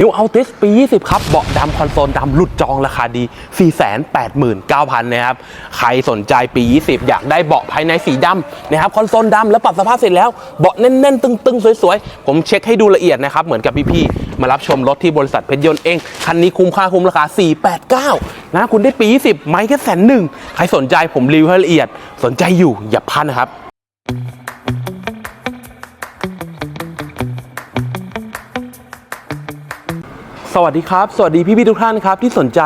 นิวอัลติสปี 20 ครับ เบาะดำคอนโซลดำหลุดจองราคาดี 489,000 นะครับ ใครสนใจปี 20 อยากได้เบาะภายในสีดำนะครับ คอนโซลดำแล้วปรับสภาพเสร็จแล้ว เบาะแน่นๆ ตึงๆ สวยๆ ผมเช็คให้ดูละเอียดนะครับ เหมือนกับพี่ๆ มารับชมรถที่บริษัทเพชรยนต์เอง คันนี้คุ้มค่าคุ้มราคา 489 นะ คุณได้ปี 20 ไม่แค่แสนหนึ่ง ใครสนใจผมรีวิวให้ละเอียด สนใจอยู่อย่าพลาดนะครับ สวัสดีครับ สวัสดีพี่พี่ๆทุกท่านครับที่สนใจ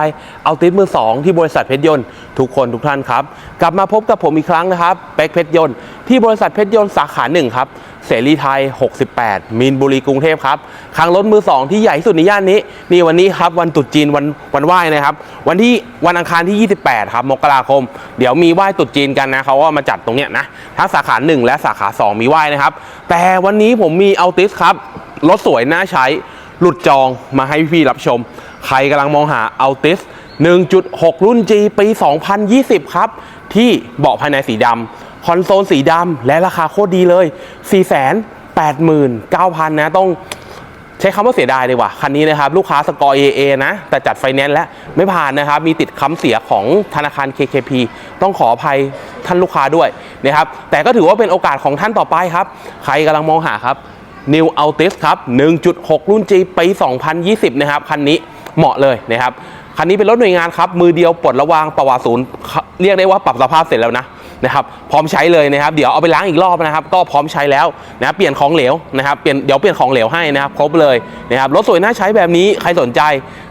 เอาติสมือ 2 ที่บริษัทเพชรยนต์ทุกคนทุกท่านครับ กลับมาพบกับผมอีกครั้งนะครับเป็กเพชรยนต์ที่บริษัทเพชรยนต์สาขา1ครับเสรีไทย 68 มีนบุรีกรุงเทพครับครั้งรถมือ 2 ที่ใหญ่ที่สุดในย่านนี้ นี่วันนี้ครับวันตรุษจีนวันวันไหว้นะครับ วันที่วันอังคารที่ 28 ครับมกราคม เดี๋ยวมีไหว้ตรุษจีนกันนะเขาก็มาจัดตรงเนี้ยนะทั้งสาขา 1 และสาขา 2 มีไหว้นะครับ แต่วันนี้ผมมีเอาติสครับรถสวยน่าใช้ หลุดจองมาให้พี่รับชม ใครกำลังมองหา Altis 1.6 รุ่น G ปี 2020 ครับ ที่เบาะภายในสีดำคอนโซลสีดำและราคาโคตรดีเลย 489,000 นะต้องใช้คำว่าเสียดายเลยว่ะ คันนี้นะครับ ลูกค้าสกอร์ AA นะ แต่จัดไฟแนนซ์แล้วไม่ผ่านนะครับ มีติดค้ำเสียของธนาคาร KKP ต้องขออภัยท่านลูกค้าด้วยนะครับ แต่ก็ถือว่าเป็นโอกาสของท่านต่อไปครับ ใครกำลังมองหาครับ New Altis ครับ 1.6 รุ่น G ปี 2020 นะครับ คันนี้เหมาะเลยนะครับ คันนี้เป็นรถหน่วยงานครับ มือเดียวปลดระวางประวัติศูนย์เรียกได้ว่าปรับสภาพเสร็จแล้วนะนะครับพร้อมใช้เลยนะครับ เดี๋ยวเอาไปล้างอีกรอบนะครับ ก็พร้อมใช้แล้วนะเปลี่ยนของเหลวนะครับเปลี่ยนเดี๋ยวเปลี่ยนของเหลวให้นะครับครบเลยนะครับรถสวยน่าใช้แบบนี้ใครสนใจ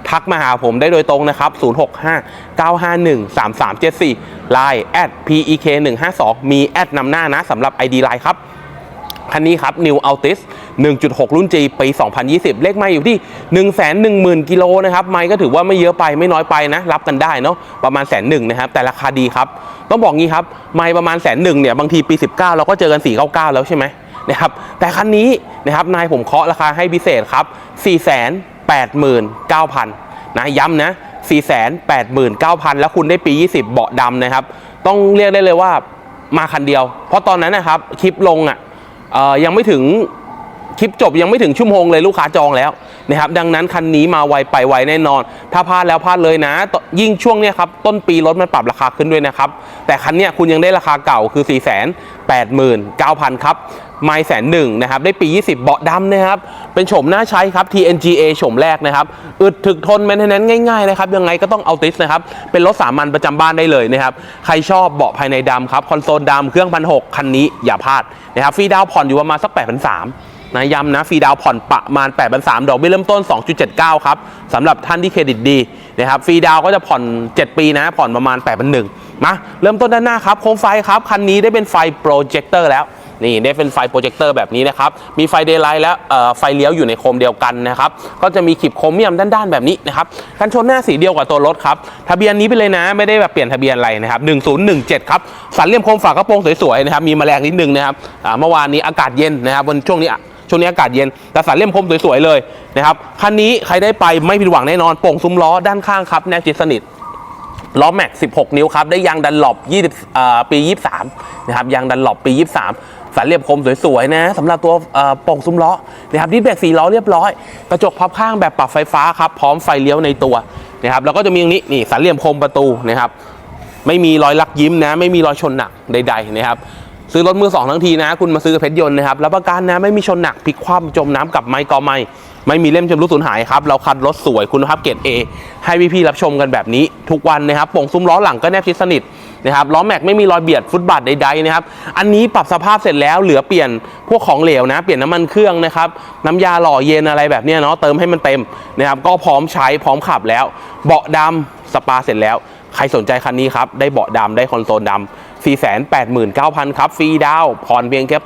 ทักมาหาผมได้โดยตรงนะครับ 065 951 3374 Line at pek 152 มีแอดนำหน้านะสำหรับ ID Line ครับ คันนี้ครับ New Altis 1.6 รุ่น G ปี 2020 เลขไม่อยู่ที่ 110,000 กิโลนะครับ ไม่ก็ถือว่าไม่เยอะไปไม่น้อยไปนะ รับกันได้เนาะประมาณแสนหนึ่งนะครับ แต่ราคาดีครับ ต้องบอกงี้ครับ ไม่ประมาณแสนหนึ่งเนี่ยบางทีปี 19 เราก็เจอกัน 499 แล้วใช่ไหมนะครับแต่คันนี้นะครับนายผมเคาะราคาให้พิเศษครับ 489,000นะย้ำนะ 489,000 แล้วคุณได้ปี 20 เบาะดำนะครับ ต้องเรียกได้เลยว่ามาคันเดียว เพราะตอนนั้นนะครับคลิปลงอะเอ่อ ยังไม่ถึงคลิปจบยังไม่ถึงชั่วโมงเลยลูกค้าจองแล้วนะครับดังนั้นคันนี้มาไวไปไวแน่นอน ถ้าพลาดแล้วพลาดเลยนะ ยิ่งช่วงเนี้ยครับต้นปีรถมันปรับราคาขึ้นด้วยนะครับ แต่คันเนี้ยคุณยังได้ราคาเก่าคือ 4 8 9 0 0 0 ครับ ไม่แสนหนึ่งนะครับ ได้ปี 20 เบาะดำนะครับ เป็นโฉมหน้าใช้ครับ TNGA โฉมแรกนะครับ อึดถึกทนแมนเทนแนนง่ายๆนะครับ ยังไงก็ต้องเอาติสนะครับ เป็นรถสามัญประจำบ้านได้เลยนะครับ ใครชอบเบาะภายในดำครับ คอนโซลดำเครื่องพันหกคันนี้อย่าพลาดนะครับฟรีดาวผ่อนอยู่ประมาณสัก8 3 0 0นนะย้ำนะฟรีดาวผ่อนประมาณ8 3 0 0ดอกเบี้ยเริ่มต้น 2.79 ครับสำหรับท่านที่เครดิตดีนะครับฟรีดาวก็จะผ่อน 7 ปีนะผ่อนประมาณ8 1 0 0มาเริ่มต้นด้านหน้าครับโคมไฟครับคันนี้ได้เป็นไฟโปรเจคเตอร์แล้ว นี่ได้เป็นไฟโปรเจคเตอร์แบบนี้นะครับ มีไฟเดย์ไลท์และไฟเลี้ยวอยู่ในโคมเดียวกันนะครับ ก็จะมีขีบโครเมียมด้านๆแบบนี้นะครับ กันชนหน้าสีเดียวกับตัวรถครับ ทะเบียนนี้ไปเลยนะ ไม่ได้แบบเปลี่ยนทะเบียนอะไรนะครับ 1017 ครับ สันเหลี่ยมโคมฝากระโปรงสวยๆนะครับ มีแมลงนิดนึงนะครับเมื่อวานนี้อากาศเย็นนะครับวันช่วงนี้ช่วงนี้อากาศเย็นแต่สันเลี่ยมโคมสวยๆเลยนะครับ คันนี้ใครได้ไปไม่ผิดหวังแน่นอน โป่งซุ้มล้อด้านข้างครับแนบจิตสนิทล้อแม็ก 16 นิ้วครับ ได้ยางดันหลบ20ปี 23 นะครับ ยางดันหลบปี 23 สันเหลี่ยมคมสวยๆนะสำหรับตัวป่อโป่งซุ้มล้อนะครับดิสแบรกสีล้อเรียบร้อย กระจกพับข้างแบบปรับไฟฟ้าครับ พร้อมไฟเลี้ยวในตัวนะครับแล้วก็จะมีตรงนี้นี่สันเหลี่ยมคมประตูนะครับ ไม่มีรอยลักยิ้มนะ ไม่มีรอยชนหนักใด ๆ นะครับ ซื้อรถมือสองทั้งทีนะ คุณมาซื้อเพชรยนต์นะครับรับประกันนะไม่มีชนหนักพลิกคว่ำจมน้ำกับไม้กอไม้ไม่มีเล่มชำรุดสูญหายครับ เราคัดรถสวยคุณภาพเกรด A ให้พี่ๆรับชมกันแบบนี้ ทุกวันนะครับป่งซุ้มล้อหลังก็แนบชิดสนิท นะครับล้อแม็กไม่มีรอยเบียดฟุตบาทใดๆนะครับอันนี้ปรับสภาพเสร็จแล้วเหลือเปลี่ยนพวกของเหลวนะ เปลี่ยนน้ำมันเครื่องนะครับน้ำยาหล่อเย็นอะไรแบบเนี้ยเนาะเติมให้มันเต็มนะครับก็พร้อมใช้พร้อมขับแล้ว เบาะดำสปาเสร็จแล้ว ใครสนใจคันนี้ครับได้เบาะดำได้คอนโซลดำ 489,000 ครับ ฟรีดาวผ่อนเพียงแค่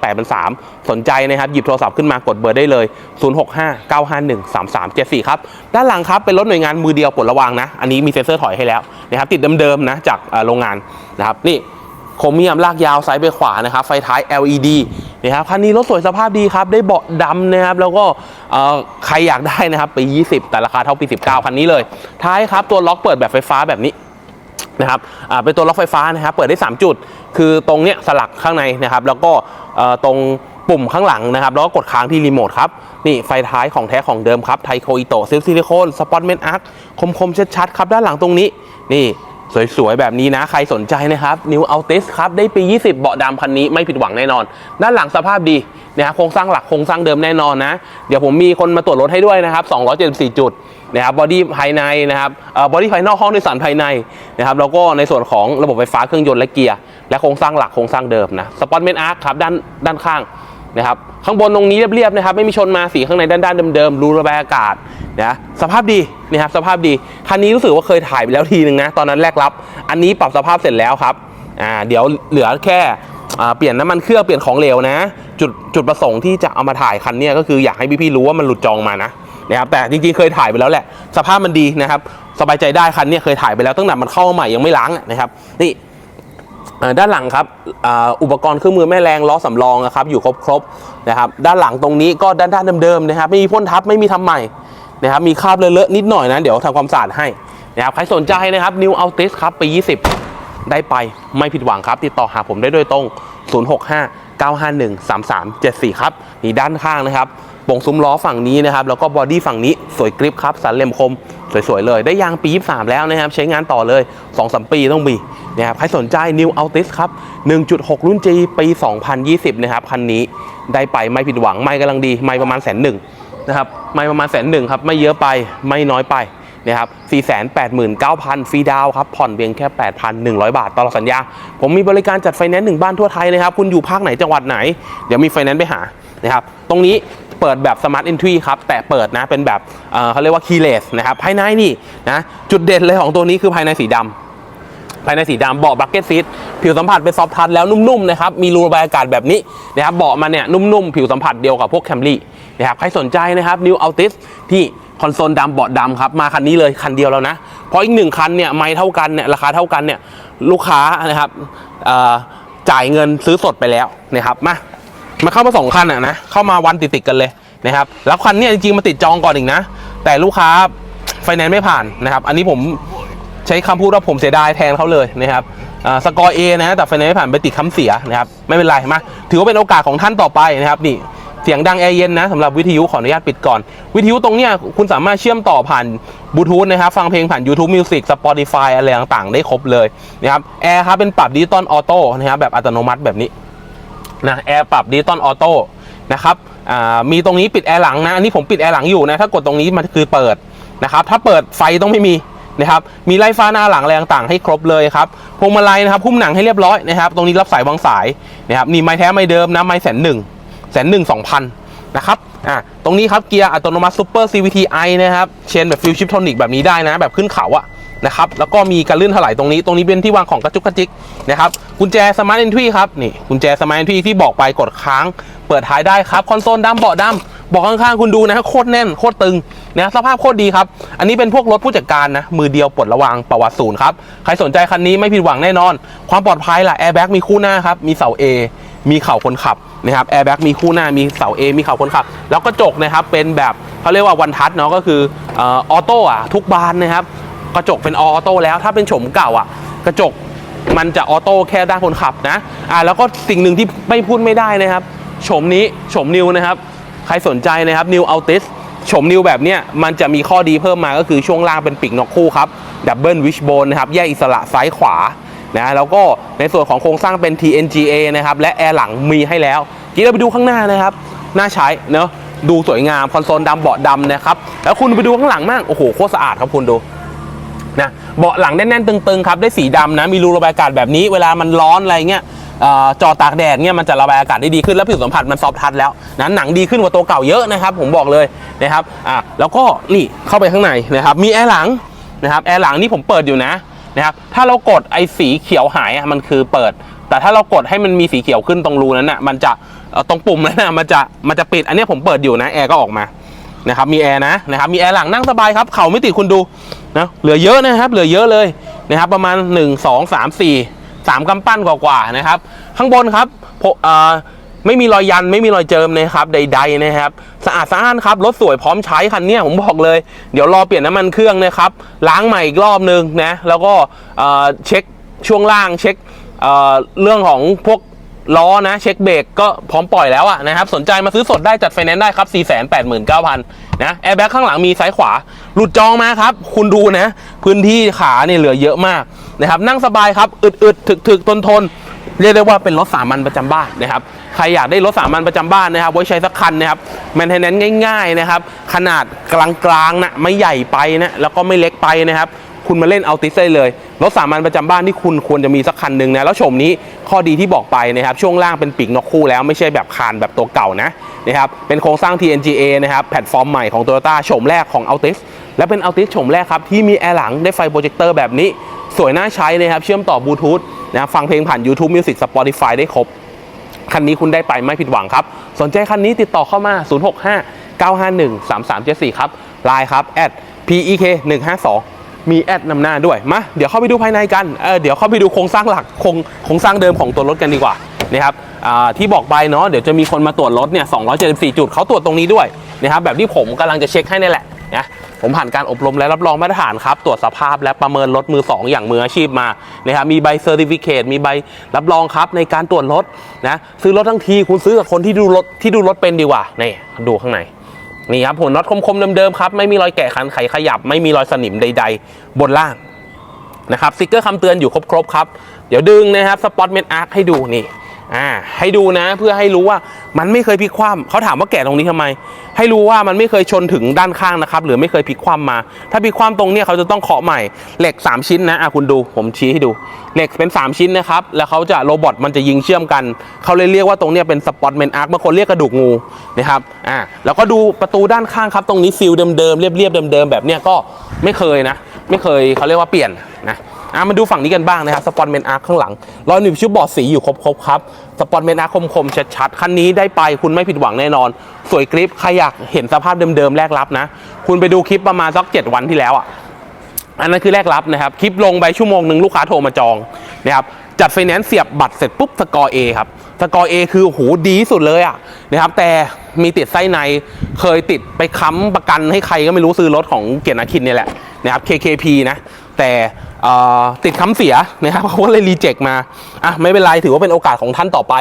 8,300สนใจนะครับ หยิบโทรศัพท์ขึ้นมากดเบอร์ได้เลย 0659513374 ครับ ด้านหลังครับ เป็นรถหน่วยงานมือเดียวปลดระวางนะ อันนี้มีเซ็นเซอร์ถอยให้แล้วนะครับติดเดิมๆนะ จากโรงงานนะครับนี่โครเมียมลากยาวซ้ายไปขวานะครับ ไฟท้าย LED นะครับคันนี้รถสวยสภาพดีครับ ได้เบาะดำนะครับ แล้วก็ใครอยากได้นะครับปี 20 แต่ราคาเท่าปี 19 คันนี้เลย ท้ายครับ ตัวล็อกเปิดแบบไฟฟ้าแบบนี้ นะครับอ่าเป็นตัวล็อกไฟฟ้านะครับ เปิดได้ 3 จุด คือตรงเนี้ยสลักข้างในนะครับ แล้วก็ตรงปุ่มข้างหลังนะครับ แล้วก็กดค้างที่รีโมทครับ นี่ไฟท้ายของแท้ของเดิมครับ ไทโคอิโตซิลซิลิโคน สปอตเมนอาร์คคมคมๆ ชัดๆ ครับ ด้านหลังตรงนี้ นี่ สวยๆ แบบนี้นะ ใครสนใจนะครับ New Altis ครับ ได้ปี 20 เบาะดำคันนี้ไม่ผิดหวังแน่นอน ด้านหลังสภาพดีนะครับโครงสร้างหลักโครงสร้างเดิมแน่นอนนะ เดี๋ยวผมมีคนมาตรวจรถให้ด้วยนะครับ 274 จุดนะครับบอดี้ภายในนะครับบอดี้ภายนอกห้องโดยสารภายในนะครับแล้วก็ในส่วนของระบบไฟฟ้าเครื่องยนต์และเกียร์และโครงสร้างหลักโครงสร้างเดิมนะสปอตเมนอาร์คครับด้านด้านข้าง นะครับข้างบนตรงนี้เรียบๆนะครับไม่มีชนมาสีข้างในด้านๆเดิมๆรูระบายอากาศนะสภาพดีนะครับสภาพดีคันนี้รู้สึกว่าเคยถ่ายไปแล้วทีหนึ่งนะตอนนั้นแรกรับ อันนี้ปรับสภาพเสร็จแล้วครับอ่าเดี๋ยวเหลือแค่เปลี่ยนน้ำมันเครื่องเปลี่ยนของเหลวนะ จุดจุดประสงค์ที่จะเอามาถ่ายคันนี้ก็คืออยากให้พี่ๆรู้ว่ามันหลุดจองมานะนะครับแต่จริงๆเคยถ่ายไปแล้วแหละ สภาพมันดีนะครับ สบายใจได้คันนี้เคยถ่ายไปแล้วตั้งแต่มันเข้ามาใหม่ยังไม่ล้างนะครับนี่ ด้านหลังครับอุปกรณ์เครื่องมือแม่แรงล้อสำรองนะครับอยู่ครบๆนะครับด้านหลังตรงนี้ก็ด้านด้านเดิมๆนะครับไม่มีพ่นทับไม่มีทำใหม่นะครับมีคราบเลอะๆนิดหน่อยนะเดี๋ยวทำความสะอาดให้นะครับใครสนใจนะครับ New Altis ครับปี 20 ได้ไปไม่ผิดหวังครับ ติดต่อหาผมได้โดยตรง 065 951 3374 ครับนี่ด้านข้างนะครับโป่งซุ้มล้อฝั่งนี้นะครับแล้วก็บอดี้ฝั่งนี้สวยกริปครับสันเหล่ยมคม สวยๆเลยได้ยางปี 23 แล้วนะครับ ใช้งานต่อเลย 2-3 ปีต้องมีนะครับใครสนใจ New Altis ครับ 1.6 รุ่น G ปี 2020 นะครับ คันนี้ได้ไปไม่ผิดหวัง ไม่กำลังดี ไม่ประมาณแสนหนึ่งนะครับไม่ประมาณแสนหนึ่งครับ ไม่เยอะไปไม่น้อยไปนะครับ489,000 ฟรีดาวครับ ผ่อนเพียงแค่ 8,100 บาทตลอดสัญญา ผมมีบริการจัดไฟแนนซ์หนึ่งบ้านทั่วไทยนะครับ คุณอยู่ภาคไหนจังหวัดไหน เดี๋ยวมีไฟแนนซ์ไปหานะครับ ตรงนี้ เปิดแบบ Smart Entry ครับ แต่เปิดนะเป็นแบบเเขาเรียกว่า keyless นะครับ ภายในนี่นะจุดเด่นเลยของตัวนี้คือภายในสีดำภายในสีดำเบาะบักเก็ตซีทผิวสัมผัสเป็นซอฟทัชแล้วนุ่มๆนะครับมีรูระบายอากาศแบบนี้นะครับเบาะมันเนี่ยนุ่มๆ ผิวสัมผัสเดียวกับพวกแคมรี่นะครับใครสนใจนะครับ New Altis ที่คอนโซลดำเบาะดำครับมาคันนี้เลยคันเดียวแล้วนะ เพราะอีกหนึ่งคันเนี่ยไม่เท่ากันเนี่ยราคาเท่ากันเนี่ยลูกค้านะครับจ่ายเงินซื้อสดไปแล้วนะครับมา มาเข้ามาสองคันอะนะเข้ามาวันติดๆกันเลยนะครับแล้วคันนี้จริงๆมาติดจองก่อนอีกนะ แต่ลูกค้าไฟแนนซ์ไม่ผ่านนะครับ อันนี้ผมใช้คำพูดว่าผมเสียดายแทนเขาเลยนะครับสกอร์เอนะแต่ไฟแนนซ์ไม่ผ่านไปติดคำเสียนะครับไม่เป็นไรมาถือว่าเป็นโอกาสของท่านต่อไปนะครับนี่เสียงดังแอร์เย็นนะสำหรับวิทยุขออนุญาตปิดก่อน วิทยุตรงเนี้ยคุณสามารถเชื่อมต่อผ่านบลูทูธนะครับ ฟังเพลงผ่าน YouTube Music Spotify อะไรต่างๆ ได้ครบเลยนะครับแอร์ครับเป็นปรับดิจิตอลออโต้นะครับแบบอัตโนมัติแบบนี้ นะแอร์ปรับดิจิตอลออโต้นะครับมีตรงนี้ปิดแอร์หลังนะอันนี้ผมปิดแอร์หลังอยู่นะถ้ากดตรงนี้มันคือเปิดนะครับถ้าเปิดไฟต้องไม่มีนะครับมีไล่ฟ้าหน้าหลังอะไรต่างๆให้ครบเลยครับพวงมาลัยนะครับพุ่มหนังให้เรียบร้อยนะครับตรงนี้รับสายวางสายนะครับนี่ไม้แท้ไม้เดิมนะไม้แสนหนึ่งแสนหนึ่งสองพันนะครับอ่าตรงนี้ครับเกียร์อัตโนมัติซูเปอร์ CVT i นะครับเชนแบบฟิวชิปโทนิกแบบนี้ได้นะแบบขึ้นเขาอะ นะครับแล้วก็มีการลื่นถลายตรงนี้ตรงนี้เป็นที่วางของกระจุกกระจิกนะครับกุญแจสมาร์ท e อนทรีครับนี่กุญแจสมาร์ท e อนทรีที่บอกไปกดค้าง เปิดท้ายได้ครับคอนโซลดำเบาะดำเบอกข้างๆคุณดูนะโคตรแน่นโคตรตึงนะสภาพโคตรดีครับ อันนี้เป็นพวกรถผู้จัดการนะ มือเดียวปลดระวางประวัติศูนย์ครับ ใครสนใจคันนี้ไม่ผิดหวังแน่นอน ความปลอดภัยล่ะแอร์แบ็กมีคู่หน้าครับ มีเสา A มีเข่าคนขับนะครับแอร์แบ็กมีคู่หน้ามีเสา A มีเข่าคนขับ แล้วก็จกนะครับเป็นแบบเขาเรียกว่าวันทัชเนาะก็คือออโต้อะทุกบานนะครับ กระจกเป็นออโต้แล้วถ้าเป็นโฉมเก่าอะ กระจกมันจะออโต้แค่ด้านคนขับนะอ่าแล้วก็สิ่งหนึ่งที่ไม่พูดไม่ได้นะครับโฉมนี้โฉมนิวนะครับ ใครสนใจนะครับนิวอัลติสโฉมนิวแบบเนี้ยมันจะมีข้อดีเพิ่มมาก็คือช่วงล่างเป็นปีกนกคู่ครับดับเบิลวิชโบนนะครับแยกอิสระซ้ายขวานะแล้วก็ในส่วนของโครงสร้างเป็น TNGA นะครับและแอร์หลังมีให้แล้วกีเราไปดูข้างหน้านะครับน่าใช้เนาะดูสวยงามคอนโซลดำเบาะดำนะครับแล้วคุณไปดูข้างหลังมากโอ้โหโคตรสะอาดครับคุณดู นะเบาะหลังแน่นๆตึงๆครับได้สีดำนะมีรูระบายอากาศแบบนี้เวลามันร้อนอะไรเงี้ยจอตากแดดเงี้ยมันจะระบายอากาศได้ดีขึ้น แล้วผิวสัมผัสมันซอฟทัชแล้วนะหนังดีขึ้นกว่าตัวเก่าเยอะนะครับ ผมบอกเลยนะครับอะแล้วก็นี่เข้าไปข้างในนะครับมีแอร์หลังนะครับแอร์หลังนี่ผมเปิดอยู่นะนะครับถ้าเรากดไอ้สีเขียวหายอะมันคือเปิด แต่ถ้าเรากดให้มันมีสีเขียวขึ้นตรงรูนั้นน่ะมันจะตรงปุ่มนั้นน่ะมันจะมันจะปิดอันนี้ผมเปิดอยู่นะแอร์ก็ออกมานะครับมีแอร์นะนะครับมีแอร์หลังนั่งสบายครับเข่าไม่ติดคุณดู นะเหลือเยอะนะครับ เหลือเยอะเลยนะครับประมาณ 1 2 3 4 3กำปั้นกว่าๆนะครับ ข้างบนครับไม่มีรอยยันไม่มีรอยเจิมนะครับใด ๆนะครับ สะอาดสะอ้านครับรถสวยพร้อมใช้คันนี้ผมบอกเลย เดี๋ยวรอเปลี่ยนน้ำมันเครื่องนะครับล้างใหม่อีกรอบนึงนะแล้วก็เช็คช่วงล่างเช็คเรื่องของพวก ล้อนะเช็คเบรกก็พร้อมปล่อยแล้วอะนะครับ สนใจมาซื้อสดได้จัดไฟแนนซ์ได้ครับ 489,000นะแอร์แบ็กข้างหลังมีซ้ายขวา หลุดจองมาครับ คุณดูนะ พื้นที่ขาเนี่ยเหลือเยอะมากนะครับ นั่งสบายครับอึดๆถึกๆทนๆเรียกได้ว่าเป็นรถสามัญประจำบ้านนะครับ ใครอยากได้รถสามัญประจำบ้านนะครับ ไว้ใช้สักคันนะครับแมนเทนแนนง่าย ๆนะครับ ขนาดกลางๆนะไม่ใหญ่ไปนะแล้วก็ไม่เล็กไปนะครับ คุณมาเล่นเอาติสได้เลยรถสามัญประจำบ้านที่คุณควรจะมีสักคันหนึ่งนะแล้วชมนี้ข้อดีที่บอกไปนะครับช่วงล่างเป็นปีกนกคู่แล้วไม่ใช่แบบคานแบบตัวเก่านะนะครับเป็นโครงสร้าง TNGA นะครับแพลตฟอร์มใหม่ของ Toyota โฉมแรกของ Altis และเป็น Altis โฉมแรกครับที่มีแอร์หลังได้ไฟโปรเจคเตอร์แบบนี้ สวยน่าใช้นะครับเชื่อมต่อบลูทูธนะฟังเพลงผ่าน YouTube Music Spotify ได้ครบคันนี้คุณได้ไปไม่ผิดหวังครับ สนใจคันนี้ติดต่อเข้ามา 065 951 3374 ครับไลน์ครับ at pek 152 มีแอดนำหน้าด้วยมาเดี๋ยวเข้าไปดูภายในกันเออเดี๋ยวเข้าไปดูโครงสร้างหลักโครงโครงสร้างเดิมของตัวรถกันดีกว่านะครับที่บอกไปเนาะเดี๋ยวจะมีคนมาตรวจรถเนี่ย 274 จุดเขาตรวจตรงนี้ด้วยนะครับแบบที่ผมกำลังจะเช็คให้นี่แหละนะผมผ่านการอบรมและรับรองมาตรฐานครับ ตรวจสภาพและประเมินรถมือ 2 อย่างมืออาชีพมานะครับมีใบเซอร์ติฟิเคตมีใบรับรองครับในการตรวจรถนะซื้อรถทั้งทีคุณซื้อกับคนที่ดูรถที่ดูรถเป็นดีกว่านี่ดูข้างใน นี่ครับหัวน็อตคมๆเดิมๆครับไม่มีรอยแกะขันไขขยับ ไม่มีรอยสนิมใด ๆ บนล่างนะครับสติกเกอร์คำเตือนอยู่ครบๆครับ เดี๋ยวดึงนะครับสปอตเมนอาร์คให้ดูนี่ อ่าให้ดูนะเพื่อให้รู้ว่ามันไม่เคยพลิกคว่ำเขาถามว่าแกะตรงนี้ทำไม ให้รู้ว่ามันไม่เคยชนถึงด้านข้างนะครับ หรือไม่เคยพลิกคว่ำมา ถ้าพลิกคว่ำตรงเนี้ยเขาจะต้องเคาะใหม่เหล็ก 3 ชิ้นนะอะคุณดูผมชี้ให้ดูเหล็กเป็น 3 ชิ้นนะครับ แล้วเขาจะโรบอทมันจะยิงเชื่อมกัน เขาเลยเรียกว่าตรงเนี้ยเป็นสปอตเมนอาร์คบางคนเรียกกระดูกงูนะครับอ่าแล้วก็ดูประตูด้านข้างครับ ตรงนี้ฟิลเดิมๆเรียบๆเดิมๆแบบเนี้ยก็ไม่เคยนะ ไม่เคยเขาเรียกว่าเปลี่ยน อะมาดูฝั่งนี้กันบ้างนะครับสปอนเมนอาร์ข้างหลังรอยหนีบชุบบอร์ดสีอยู่ครบๆครับสปอนเมนอาร์คมๆชัดๆคันนี้ได้ไปคุณไม่ผิดหวังแน่นอน สวยกริปใครอยากเห็นสภาพเดิมๆแรกรับนะ คุณไปดูคลิปประมาณสักเจ็ดวันที่แล้วอะอันนั้นคือแรกรับนะครับ คลิปลงไปชั่วโมงหนึ่งลูกค้าโทรมาจองนะครับจัดไฟแนนซ์เสียบบัตรเสร็จปุ๊บสกอร์ A ครับสกอร์ A คือโหดีสุดเลยอะนะครับแต่มีติดไส้ในเคยติดไปค้ำประกันให้ใครก็ไม่รู้ซื้อรถของเกียรตินาคินเนี่ยแหละนะครับ KKP นะ แต่ติดคำเสียนะครับเขาก็เลยรีเจ็คมาอะไม่เป็นไรถือว่าเป็นโอกาสของท่านต่อไป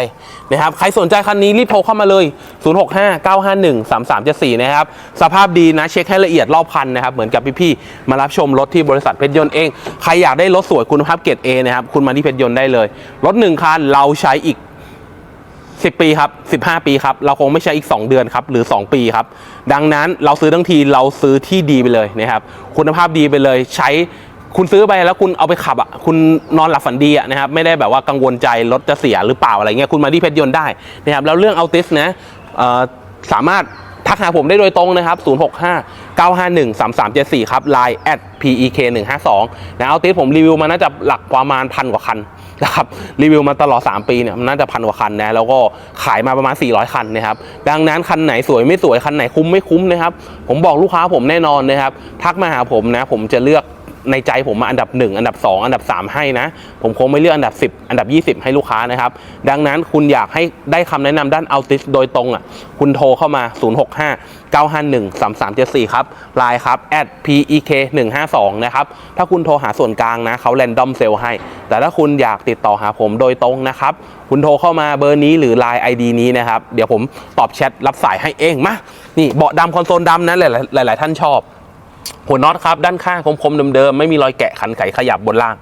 นะครับใครสนใจคันนี้รีบโทรเข้ามาเลย 0659513374 นะครับ สภาพดีนะเช็คให้ละเอียดรอบคันนะครับ เหมือนกับพี่ๆมารับชมรถที่บริษัทเพชรยนต์เอง ใครอยากได้รถสวยคุณภาพเกรด A นะครับ คุณมาที่เพชรยนต์ได้เลย รถหนึ่งคันเราใช้อีก10 ปีครับ 15 ปีครับ เราคงไม่ใช่อีก 2 เดือนครับ หรือ 2 ปีครับ ดังนั้นเราซื้อทั้งทีเราซื้อที่ดีไปเลยนะครับ คุณภาพดีไปเลย ใช้ คุณซื้อไปแล้วคุณเอาไปขับอะคุณนอนหลับฝันดีอะนะครับไม่ได้แบบว่ากังวลใจรถจะเสียหรือเปล่าอะไรเงี้ยคุณมาที่เพชรยนต์ได้นะครับแล้วเรื่องเอาติสนะเอ่อสามารถทักหาผมได้โดยตรงนะครับ 065 951 3374 ครับ Line at pek 152นะเอาติสผมรีวิวมาน่าจะหลักประมาณพันกว่าคันนะครับรีวิวมาตลอด 3 ปีเนี่ยมันน่าจะพันกว่าคันนะแล้วก็ขายมาประมาณ 400 คันนะครับดังนั้นคันไหนสวยไม่สวยคันไหนคุ้มไม่คุ้มนะครับผมบอกลูกค้าผมแน่นอนนะครับทักมาหาผมนะผมจะเลือก ในใจผมมาอันดับ 1 อันดับ 2 อันดับ 3 ให้นะ ผมคงไม่เลือกอันดับ 10 อันดับ 20 ให้ลูกค้านะครับ ดังนั้นคุณอยากให้ได้คำแนะนำด้านเอาติสโดยตรงอะคุณโทรเข้ามา 065 951 3374 ครับไลน์ครับ at pek 152นะครับถ้าคุณโทรหาส่วนกลางนะเขาแรนดอมเซลให้ แต่ถ้าคุณอยากติดต่อหาผมโดยตรงนะครับคุณโทรเข้ามาเบอร์นี้หรือ Line ID นี้นะครับ เดี๋ยวผมตอบแชทรับสายให้เองมานี่เบาะดำคอนโซลดำนะหลายหลายๆท่านชอบ หัวน็อตครับด้านข้างคมๆเดิมๆไม่มีรอยแกะขันไขขยับบนล่าง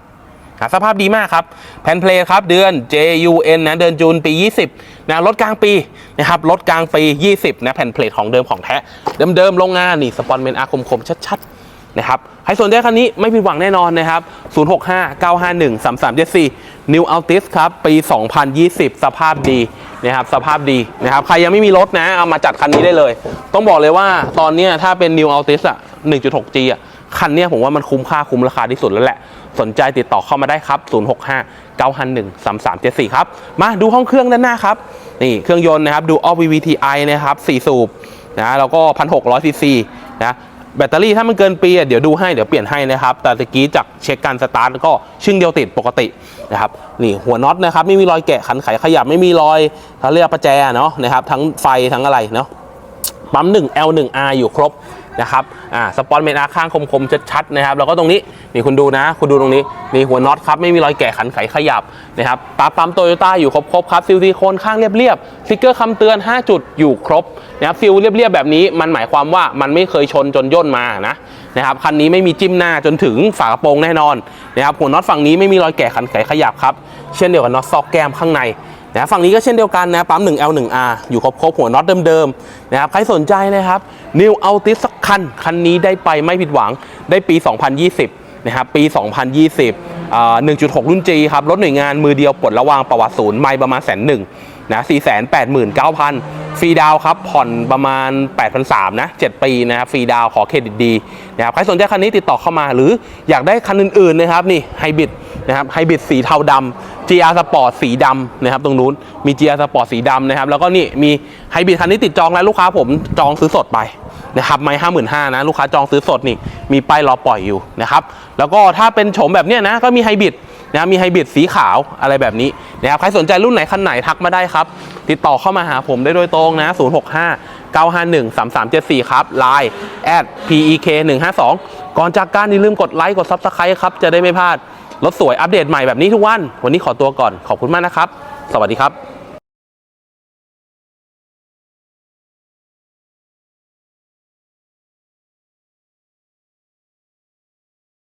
สภาพดีมากครับแผ่นเพลทครับเดือน JUN นะเดือนจูนปี 20นะรถกลางปีนะครับรถกลางปี 20นะแผ่นเพลทของเดิมของแท้เดิมๆโรงงานนี่สปอนเมนอาคมๆชัดๆนะครับใครสนใจคันนี้ไม่ผิดหวังแน่นอนนะครับ 065 951 3374 New Altis ครับปี 2020 สภาพดี นะครับสภาพดีนะครับใครยังไม่มีรถนะเอามาจัดคันนี้ได้เลย ต้องบอกเลยว่าตอนนี้ถ้าเป็น New Altis อะ 1.6G อะคันนี้ผมว่ามันคุ้มค่าคุ้มราคาที่สุดแล้วแหละ สนใจติดต่อเข้ามาได้ครับ 065 951 3374 ครับ มาดูห้องเครื่องด้านหน้าครับ นี่เครื่องยนต์นะครับดู All VVTi นะครับ 4 สูบนะแล้วก็ 1,600ซีซีนะ แบตเตอรี่ถ้ามันเกินปีเดี๋ยวดูให้เดี๋ยวเปลี่ยนให้นะครับ แต่ตะกี้จากเช็คการสตาร์ทก็ชึ่งเดียวติดปกตินะครับนี่หัวน็อตนะครับไม่มีรอยแกะขันไขขยับไม่มีรอยเขาเรียกประแจเนาะนะครับทั้งไฟทั้งอะไรเนาะปั๊ม 1 L 1 R อยู่ครบ นะครับอ่าสปอนเมนอาข้างคมๆชัดๆนะครับ แล้วก็ตรงนี้นี่คุณดูนะ คุณดูตรงนี้นี่หัวน็อตครับไม่มีรอยแกะขันไขขยับนะครับปาปั๊มโตโยต้าอยู่ครบๆครับซิลซิลิโคนข้างเรียบๆสติ๊กเกอร์คำเตือน 5 จุดอยู่ครบนะครับฟิลเรียบๆแบบนี้มันหมายความว่ามันไม่เคยชนจนย่นมานะนะครับคันนี้ไม่มีจิ้มหน้าจนถึงฝากระโปรงแน่นอนนะครับหัวน็อตฝั่งนี้ไม่มีรอยแกะขันไขขยับครับเช่นเดียวกับน็อตซอกแก้มข้างใน นะฝั่งนี้ก็เช่นเดียวกันนะปั๊ม 1L 1R อยู่ครบครบหัวน็อตเดิมๆนะครับใครสนใจนะครับ New Altis สักคัน คันนี้ได้ไปไม่ผิดหวังได้ปี 2020 นะครับ ปี 2020อ่า1.6 รุ่น G ครับ รถหน่วยงานมือเดียวปลดระวางประวัติศูนย์ไม่ประมาณแสนหนึ่งนะ489,000 ฟรีดาวครับ ผ่อนประมาณ 8,300นะ 7 ปีนะครับ ฟรีดาวขอเครดิตดีนะครับ ใครสนใจคันนี้ติดต่อเข้ามาหรืออยากได้คันอื่นๆนะครับ นี่ไฮบริดนะครับไฮบริดสีเทาดำ GR Sport สีดำนะครับตรงนู้นมี GR Sport สีดำนะครับแล้วก็นี่มีไฮบริดคันนี้ติดจองแล้วลูกค้าผมจองซื้อสดไปนะครับไม่ห้าหมื่นห้านะลูกค้าจองซื้อสดนี่มีป้ายรอปล่อยอยู่นะครับแล้วก็ถ้าเป็นโฉมแบบเนี้ยนะก็มีไฮบริดนะมีไฮบริดสีขาวอะไรแบบนี้นะครับใครสนใจรุ่นไหนคันไหนทักมาได้ครับ ติดต่อเข้ามาหาผมได้โดยตรงนะ 065 951 3374 ครับ Line at pek 152ก่อนจากการอย่าลืมกดไลค์กด Subscribe ครับจะได้ไม่พลาด รถสวยอัปเดตใหม่แบบนี้ทุกวัน วันนี้ขอตัวก่อนขอบคุณมากนะครับ สวัสดีครับ